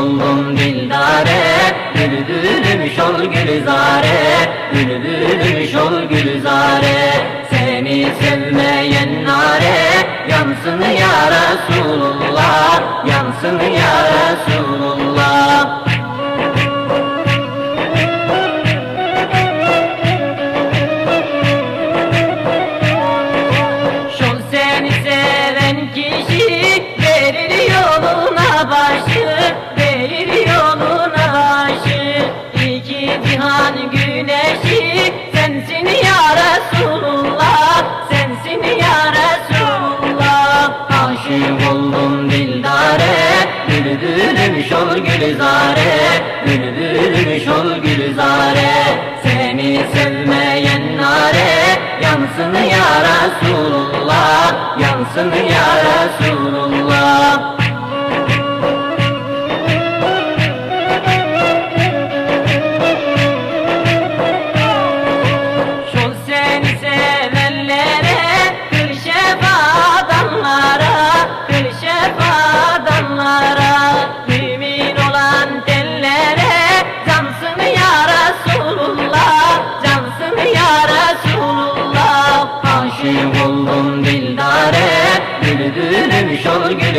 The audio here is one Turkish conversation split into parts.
oldum dildare Bülbülüm şol gülzare Bülbülüm şol gülzare. Seni sevmeyen nare Yansın ya Resulullah Yansın ya Resulullah. Gülzare bülbülüm şol gülzare. Seni sevmeyen nare Yansın ya Resulullah Yansın ya Resulullah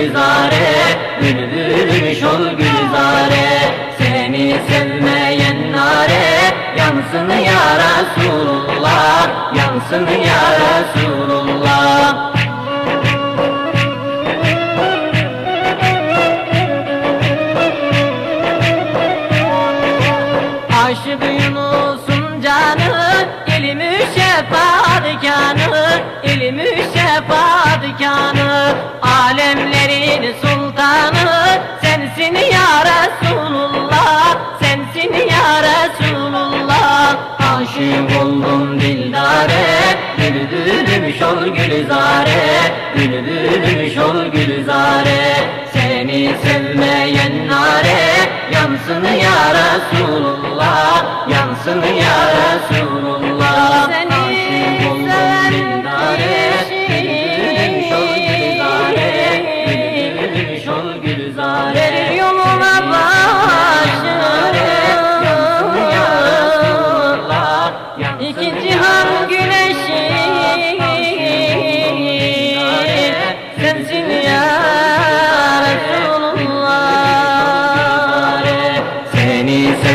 gülzare Bülbülüm şol gülzare. Seni sevmeyen nare Yansın ya Resulullah Yansın ya Resulullah. Aşık Yunus'un canı ilmi şefaat kanı ilmi şefaat kanı aşık oldum dildare bülbülüm şol gülzare bülbülüm şol gülzare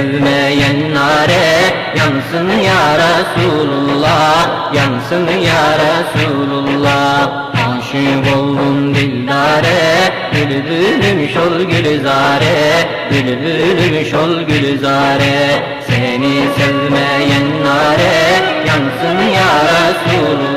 Seni sevmeyen nare Yansın ya Resulullah Yansın ya Resulullah. Aşık oldum dildare Bülbülüm şol gülzare Bülbülüm şol gülzare. Seni sevmeyen nare Yansın ya Resulullah